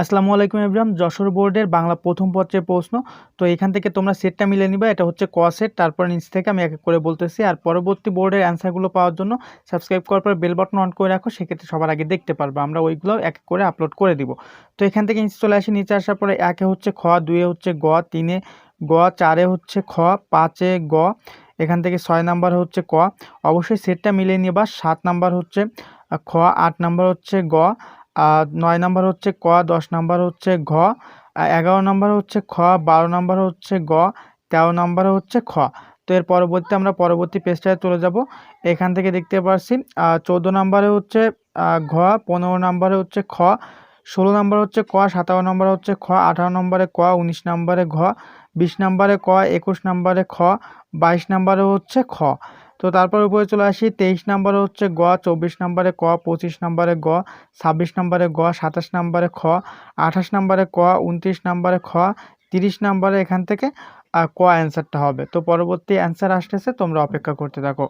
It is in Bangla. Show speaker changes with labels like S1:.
S1: আসসালামু আলাইকুম ইব্রাহিম যশোর বোর্ডের বাংলা প্রথম পত্রের প্রশ্ন। তো এখান থেকে তোমরা সেটটা মিলে নিবা, এটা হচ্ছে ক সেট, তারপর নিচ থেকে আমি এক এক করে বলতেছি। আর পরবর্তী বোর্ডের অ্যান্সারগুলো পাওয়ার জন্য সাবস্ক্রাইব করার পর বেল বাটন অন করে রাখো, সেক্ষেত্রে সবার আগে দেখতে পারবে। আমরা ওইগুলো এক এক করে আপলোড করে দিব। তো এখান থেকে নিচে চলে আসি, নিচে আসার পরে একে হচ্ছে খ, দুয়ে হচ্ছে গ, তিনে গ, চারে হচ্ছে খ, পাঁচে গ, এখান থেকে ছয় নাম্বার হচ্ছে ক। অবশ্যই সেটটা মিলিয়ে নিবা, সাত নাম্বার হচ্ছে খ, আট নাম্বার হচ্ছে গ নয় নাম্বার হচ্ছে ক, দশ নাম্বার হচ্ছে ঘ এগারো নাম্বার হচ্ছে খ, বারো নাম্বার হচ্ছে গ, তেরো নাম্বার হচ্ছে খ। তো এর পরবর্তী আমরা পরবর্তী পেজটায় চলে যাব। এখান থেকে দেখতে পাচ্ছি চৌদ্দো নাম্বারে হচ্ছে ঘ, পনেরো নাম্বারে হচ্ছে খ, ষোলো নাম্বার হচ্ছে ক, সতেরো নাম্বার হচ্ছে খ, আঠারো নম্বরে ক, উনিশ নম্বরে ঘ, বিশ নম্বরে ক, একুশ নম্বরে খ, বাইশ নম্বরে হচ্ছে খ। তো তারপর উপরে চলে আসি, তেইশ নম্বরে হচ্ছে গ, চব্বিশ নম্বরে ক, পঁচিশ নম্বরে গ, ছাব্বিশ নম্বরে গ, সাতাশ নম্বরে খ, আঠাশ নম্বরে ক, উনত্রিশ নম্বরে খ, তিরিশ নম্বরে এখান থেকে ক অ্যান্সারটা হবে। তো পরবর্তী অ্যান্সার আসতেছে, তোমরা অপেক্ষা করতে থাকো।